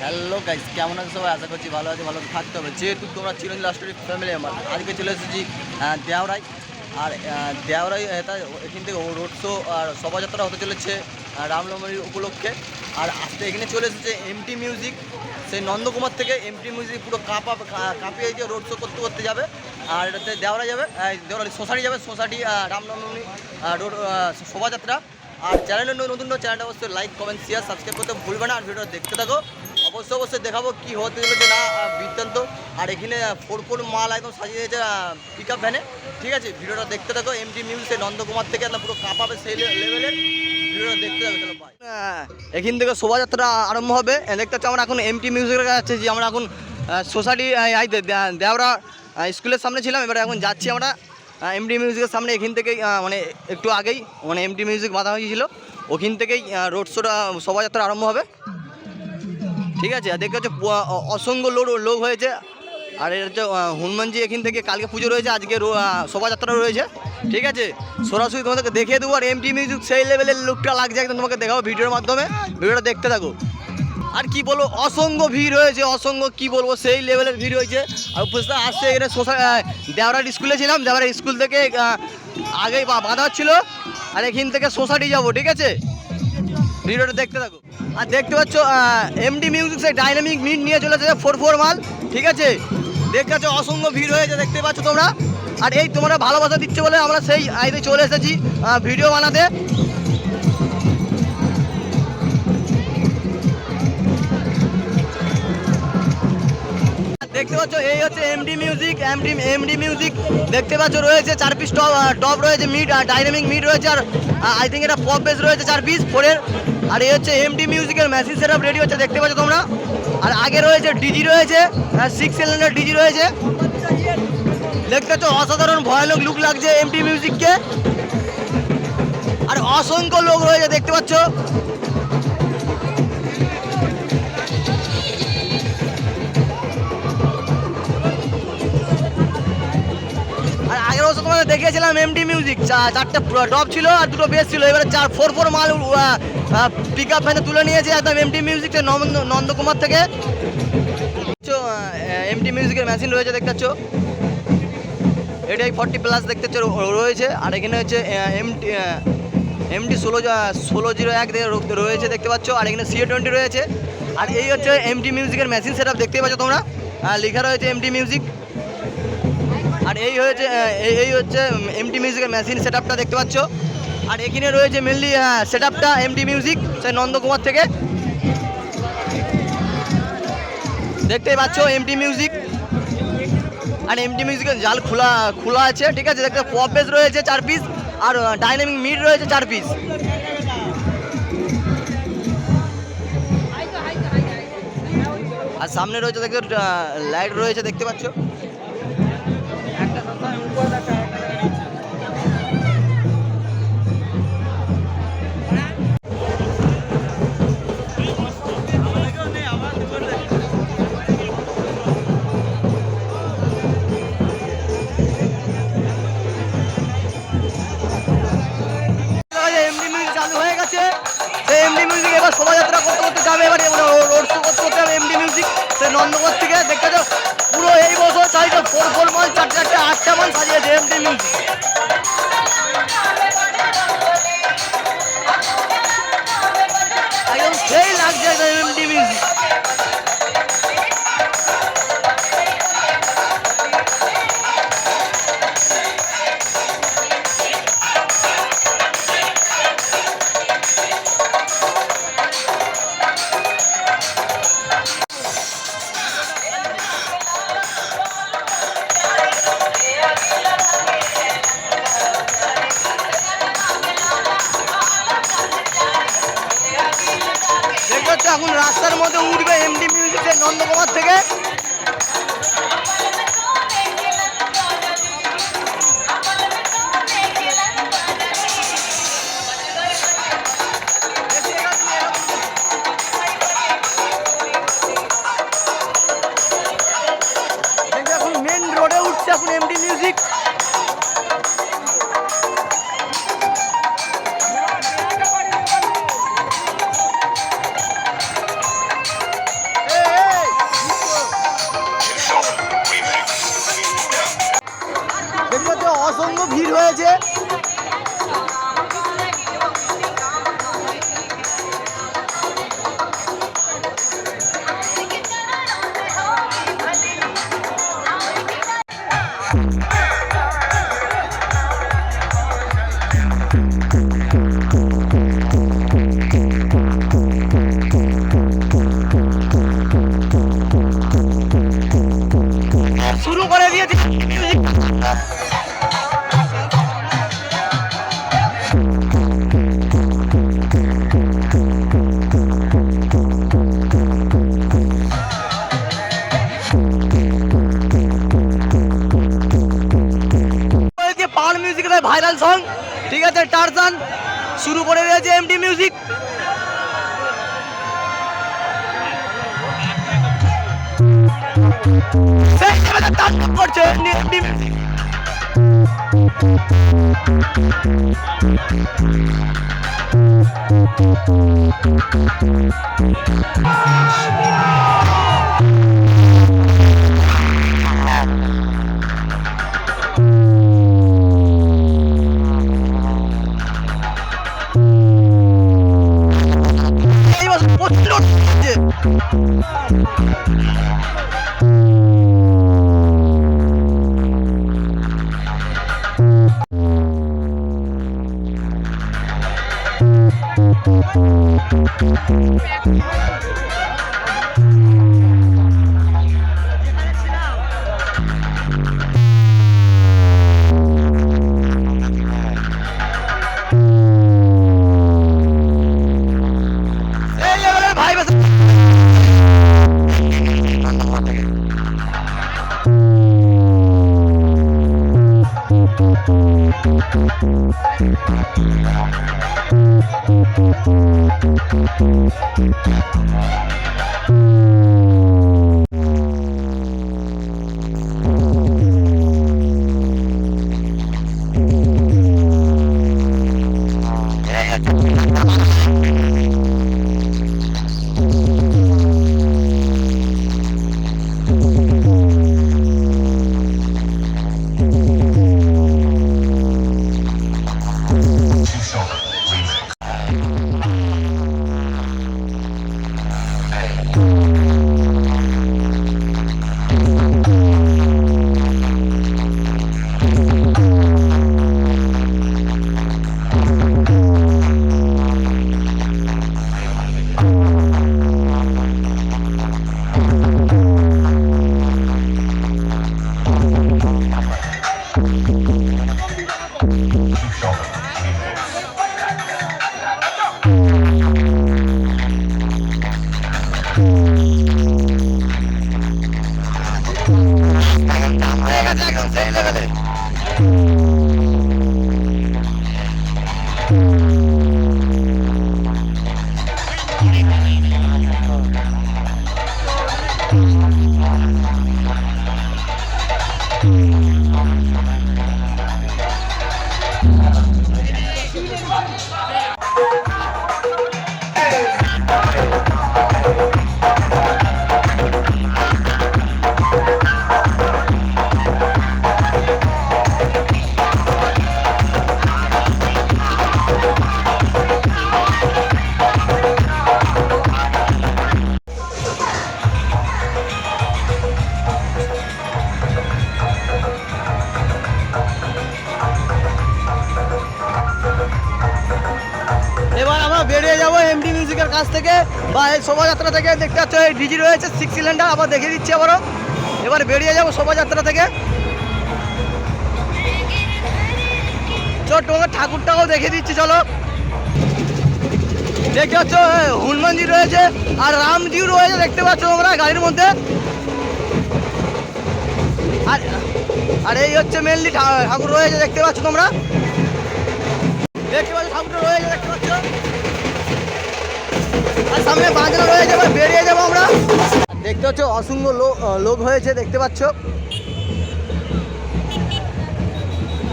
Hello guys কেমন আছে সবাই? আশা করছি ভালো আছে ভালো থাকতে হবে। যেহেতু তোমরা চিরঞ্জিত লাস্টের ফ্যামিলি মেম্বার আজকে চলে এসেছি দেওরাই আর আহ, দেওরাই এটা এখান থেকে রোড শো আর শোভাযাত্রা হতে চলেছে রামনবমীর উপলক্ষে। আর আজকে এখানে চলে এসেছে এমটি মিউজিক সেই নন্দকুমার থেকে এমটি মিউজিক পুরো কাঁপা কাঁপিয়ে যে রোড শো করতে করতে যাবে। আর এটাতে দেওরা যাবে দেওয়ারি সোসাইটি যাবে সোসাইটি রামনবমী রোড শোভাযাত্রা। আর চ্যানেলের নতুন চ্যানেলটা অবশ্যই লাইক কমেন্ট শেয়ার সাবস্ক্রাইব করতে ভুলবে না। আর ভিডিওটা দেখতে থাকো। অবশ্যই অবশ্যই দেখাবো কী হতে চলেছে না বৃত্তান্ত। আর এখানে ফোর ফোর মাল একদম সাজিয়ে দিয়েছে পিক আপ ভ্যানে ঠিক আছে? ভিডিওটা দেখতে থাকো। এম এমটি মিউজিক নন্দকুমার থেকে একদম পুরো কাঁপাবে সেই লেভেলের ভিডিওটা দেখতে এখান থেকে শোভাযাত্রা আরম্ভ হবে। দেখতে পাচ্ছি আমরা এখন এমটি মিউজিকের কাছে যে আমরা এখন সোসাইটি আইতে দেওরা স্কুলের সামনে ছিলাম। এবার এখন যাচ্ছি আমরা। এমডি মিউজিকের সামনে এখান থেকেই মানে একটু আগেই মানে এমডি মিউজিক বাঁধা হয়েছিল। ওখান থেকেই রোড শোটা শোভাযাত্রা আরম্ভ হবে। ঠিক আছে? আর দেখতে অসংখ্য লোক লোক হয়েছে। আর এটা হচ্ছে হনুমানজি এখান থেকে কালকে পুজো রয়েছে, আজকে শোভাযাত্রা রয়েছে। ঠিক আছে? সরাসরি তোমাদেরকে দেখিয়ে দেবো, আর এমটি মিউজিক সেই লেভেলের লুকটা লাগছে, একদম তোমাকে দেখাবো ভিডিওর মাধ্যমে। ভিডিওটা দেখতে থাকো। আর কি বলব, অসংখ্য ভিড় হয়েছে, অসংখ্য কি বলব, সেই লেভেলের ভিড় হয়েছে। আর উপস্থিত আসছে এখানে সোসাই দেওরার স্কুলে ছিলাম দেওরার স্কুল থেকে আগেই বাঁধা হচ্ছিল আর এখান থেকে সোসাইটি যাব, ঠিক আছে? ভিডিওটা দেখতে থাকো। আর দেখতে পাচ্ছ এমডি মিউজিক সেই ডাইনামিক মিট নিয়ে চলেছে ফোর ফোর মাল ঠিক আছে? দেখতে পাচ্ছ, অসংখ্য ভিড় হয়েছে, দেখতে পাচ্ছ তোমরা। আর এই তোমরা ভালোবাসা দিচ্ছে বলে আমরা সেই আইতে চলে এসেছি ভিডিও বানাতে। দেখতে পাচ্ছ, এই হচ্ছে MD music MD MD music দেখতে পাচ্ছ, রয়েছে চার পিস টপ টপ রয়েছে মিড আর ডাইনামিক মিড রয়েছে, আর আই থিঙ্ক এটা পপ বেস রয়েছে চার পিস ফোরের আর এই হচ্ছে এমডি মিউজিকের মেশিন সেটআপ রেডি হচ্ছে, দেখতে পাচ্ছ তোমরা। আর আগে রয়েছে ডিজি রয়েছে সিক্স সিলিন্ডার ডিজি রয়েছে। দেখতে পাচ্ছ, অসাধারণ ভয়ানক লুক লাগছে এমডি মিউজিককে আর অসংখ্য লোক রয়েছে, দেখতে পাচ্ছ। বছর তোমাদের দেখিয়েছিলাম এমডি মিউজিক চারটে টপ ছিল আর দুটো বেস ছিল। এবারে চার ফোর ফোর মাল পিক আপ ভ্যানে তুলে নিয়েছে একদম এমডি মিউজিক নন্দকুমার থেকে। এমডি মিউজিকের মেশিন রয়েছে দেখতে পাচ্ছ এটাই ফর্টি প্লাস দেখতে পাচ্ছ রয়েছে। আর এখানে হচ্ছে এমটি এমটি ষোলো ষোলো জিরো এক রয়েছে, দেখতে পাচ্ছ। আর এখানে সিএ টোয়েন্টি রয়েছে। আর এই হচ্ছে এমটি মিউজিকের মেশিন সেট দেখতে পাচ্ছ তোমরা? লেখা রয়েছে এমটি মিউজিক আর এই হয়েছে এই হচ্ছে এমটি মিউজিকের মেশিন সেট আপটা দেখতে পাচ্ছ। আর এখানে রয়েছে মেনলি সেট আপটা এমটি মিউজিক সেই নন্দকুমার থেকে। দেখতেই পাচ্ছ এমটি মিউজিক আর এমটি মিউজিকের জাল খোলা খোলা আছে, ঠিক আছে? দেখতে পপ বেস রয়েছে চার পিস আর ডাইনামিক মিড রয়েছে চার পিস আর সামনে রয়েছে, দেখতে লাইট রয়েছে, দেখতে পাচ্ছ? হয়ে এমডি মিউজিক এবার শোভাযাত্রা করতে করতে যাবে? এবার রোড শো করতে করতে যাবে এমডি মিউজিক সে নন্দগর থেকে দেখতে যাও। পুরো এই বছর চাইছে ফোর ফোর মাল চারটে চারটে, আটটা মাল সাজিয়েছে এমডি মিউজিক একদম সেই লাগছে এমডি মিউজিক এখন রাস্তার মধ্যে উঠবে এমডি মিউজিকের নন্দকুমার থেকে। ভিড় হয়েছে। শুরু করে দিয়েছে। সং ঠিক আছে টারজান শুরু করে দিয়েছে এমডি মিউজিক করছে হচ্ছে। এই এবার আমরা বেরিয়ে যাব এমডি মিউজিকের কাছ থেকে। বা এই শোভাযাত্রা থেকে দেখতে পাচ্ছ, এই ডিজি রয়েছে সিক্স সিলিন্ডার আবার দেখিয়ে দিচ্ছি আবারও। এবার বেরিয়ে যাব শোভাযাত্রা থেকে। চল, তোমাকে ঠাকুরটাও দেখে দিচ্ছি, চলো। দেখতে পাচ্ছ হনুমানজি রয়েছে, আর রামজিও রয়েছে, দেখতে পাচ্ছ তোমরা গাড়ির মধ্যে। আর আর এই হচ্ছে মেনলি ঠাকুর রয়েছে, দেখতে পাচ্ছ তোমরা। দেখতে পাচ্ছ ঠাকুরটা রয়েছে সামনে বাঁধানো রয়েছে এবার বেরিয়ে যাব আমরা। দেখতে পাচ্ছ, অসংখ্য লোক লোক হয়েছে, দেখতে পাচ্ছ।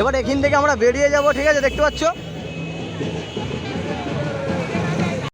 এবার এখান থেকে আমরা বেরিয়ে যাব, ঠিক আছে, দেখতে পাচ্ছ?